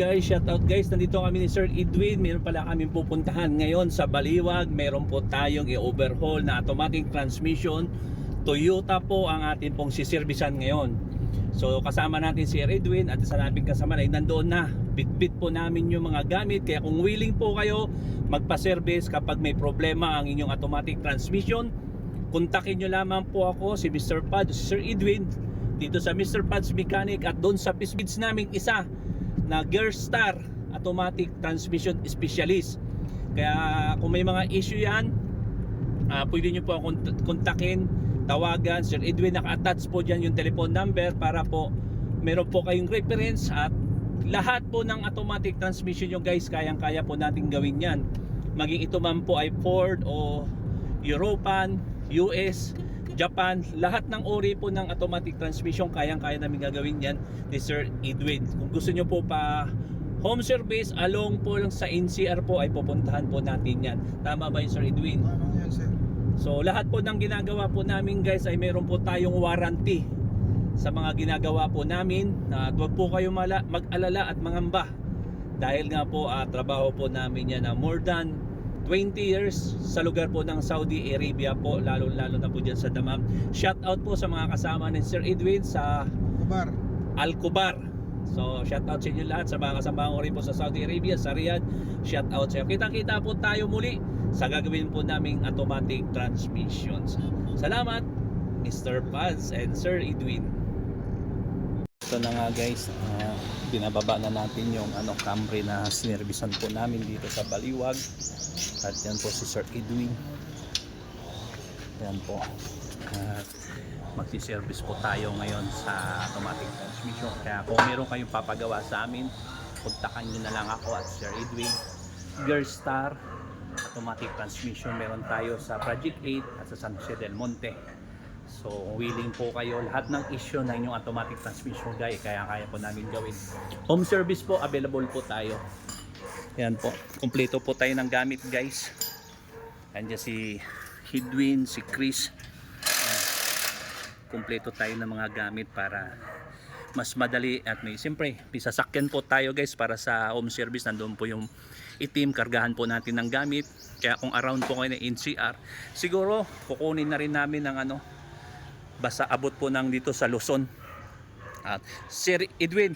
Guys, shout out guys. Nandito kami ni Sir Edwin. Meron pala kami pupuntahan ngayon sa Baliwag. Meron po tayong i-overhaul na automatic transmission. Toyota po ang atin pong siservisan ngayon. So kasama natin si Sir Edwin at sa nating kasama ay nandoon na. Bitbit po namin yung mga gamit. Kaya kung willing po kayo magpa-service kapag may problema ang inyong automatic transmission, kontakin nyo lamang po ako si Mr. Pad, si Sir Edwin dito sa Mr. Pads Mechanic at doon sa Pisbids naming isa na Gearstar Automatic Transmission Specialist. Kaya kung may mga issue yan, ah, pwede nyo po akong kontakin, tawagan. Sir Edwin, naka-attach po dyan yung telephone number para po meron po kayong reference at lahat po ng automatic transmission nyo guys, kayang-kaya po natin gawin yan. Maging ito man po ay Ford o European, US, Japan, lahat ng uri po ng automatic transmission kayang-kaya namin gagawin yan ni Sir Edwin. Kung gusto nyo po pa home service along po lang sa NCR po ay pupuntahan po natin yan. Tama ba yung Sir Edwin? Ano yan, sir? So lahat po ng ginagawa po namin guys ay meron po tayong warranty sa mga ginagawa po namin. At huwag po kayo mag-alala at mangamba. Dahil nga po ah, trabaho po namin yan na more than 20 years sa lugar po ng Saudi Arabia po lalo lalo na po dyan sa Damam. Shout out po sa mga kasama ni Sir Edwin sa Kubar. Al-Kubar. So, shout out sa inyo lahat sa mga kasama ko rin po sa Saudi Arabia, sa Riyadh. Shout out sa inyo. Kita-kita po tayo muli sa gagawin po naming automatic transmissions. Salamat, Mr. Paz and Sir Edwin. Ito na nga guys, ah, binababa na natin yung ano Camry na sinervisan po namin dito sa Baliwag. At yan po si Sir Edwin. Yan po. At magsiservice po tayo ngayon sa automatic transmission. Kaya kung meron kayong papagawa sa amin, kontakan nyo na lang ako at Sir Edwin. Gearstar automatic transmission meron tayo sa Project 8 at sa San Jose del Monte. So willing po kayo lahat ng issue ng inyong automatic transmission guy kaya kaya po namin gawin. Home service po available po tayo. Yan po. Kompleto po tayo ng gamit guys. Andiyan si Hidwin, si Chris. Yan. Kompleto tayo ng mga gamit para mas madali at may siyempre may sasakyan po tayo guys para sa home service nandoon po yung itim kargahan po natin ng gamit kaya kung around po kayo ng NCR siguro kukunin na rin namin ng ano basta abot po ng dito sa Luzon at Sir Edwin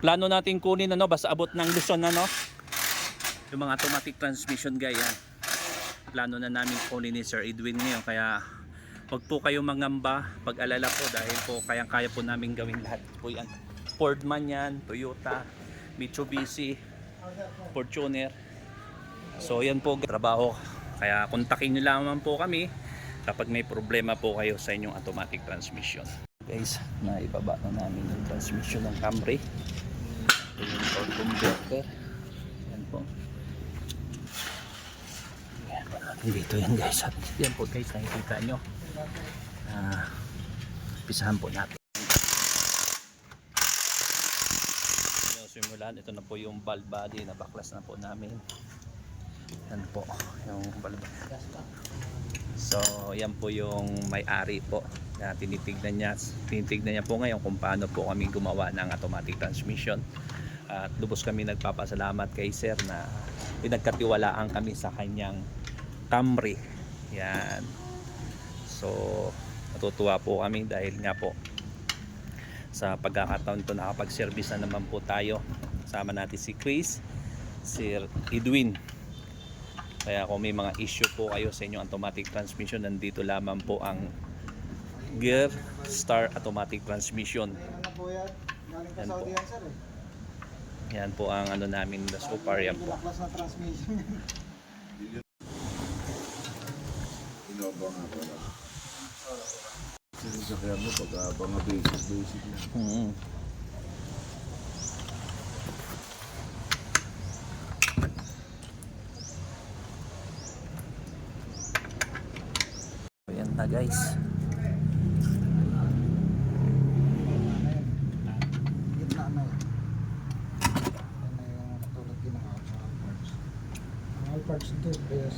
plano natin kunin ano basta abot ng Luzon ano yung mga automatic transmission guy yan plano na namin kunin ni Sir Edwin ngayon kaya Huwag po kayong mangamba, pag-alala po dahil po kayang-kaya po namin gawin lahat po yan. Ford man yan, Toyota, Mitsubishi, Fortuner. So yan po trabaho. Kaya kontakin nyo lamang po kami kapag may problema po kayo sa inyong automatic transmission. Guys, naibaba na namin yung transmission ng Camry. Ito yung torque converter. Yan po. Yan, dito yan guys. At yan po guys, nakikita nyo. Ah, pisahan po natin. Simulan, ito na po yung valve body na baklas na po namin. Yan po, yung valve So, yan po yung may-ari po na tinitignan niya. Tinitignan niya po ngayon kung paano po kami gumawa ng automatic transmission. At lubos kami nagpapasalamat kay Sir na pinagkatiwalaan kami sa kanyang Camry. Yan. So, natutuwa po kami dahil nga po sa pagkakataon to nakapag-service na naman po tayo. Sama natin si Chris, Sir Edwin. Kaya kung may mga issue po kayo sa inyong automatic transmission, nandito lamang po ang Gear Star Automatic Transmission. Yan? Po. yan. Eh. Yan po ang ano namin, the Super yan po. Pala. Kasi sa kaya mo, pag uh, mga basic, basic na. Mm. Ayan na guys. Gitna na yun. Yan na yung natulad din ng parts. Mga parts ito, yes.